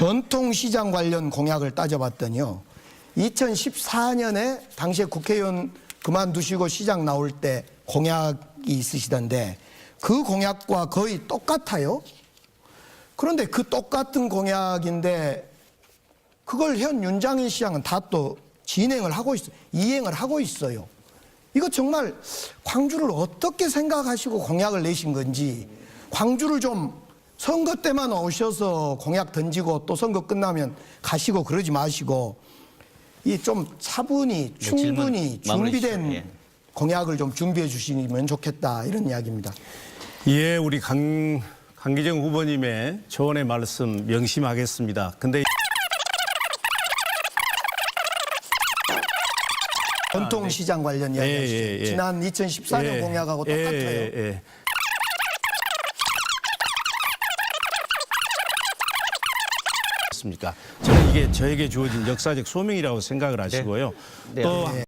전통시장 관련 공약을 따져봤더니요. 2014년에 당시에 국회의원 그만두시고 시장 나올 때 공약이 있으시던데 그 공약과 거의 똑같아요. 그런데 그 똑같은 공약인데 그걸 현 윤장일 시장은 다 또 진행을 하고 있어, 이행을 하고 있어요. 이거 정말 광주를 어떻게 생각하시고 공약을 내신 건지 광주를 좀 선거 때만 오셔서 공약 던지고 또 선거 끝나면 가시고 그러지 마시고 이 좀 차분히 네, 충분히 준비된. 예. 공약을 좀 준비해 주시면 좋겠다 이런 이야기입니다. 예, 우리 강, 강기정 후보님의 조언의 말씀 명심하겠습니다. 근데 전통시장 관련 이야기 하시죠. 예, 예. 지난 2014년 예, 공약하고 예, 똑같아요. 예, 예. 습니까? 저는 이게 저에게 주어진 역사적 소명이라고 생각을 하시고요. 네. 또 네.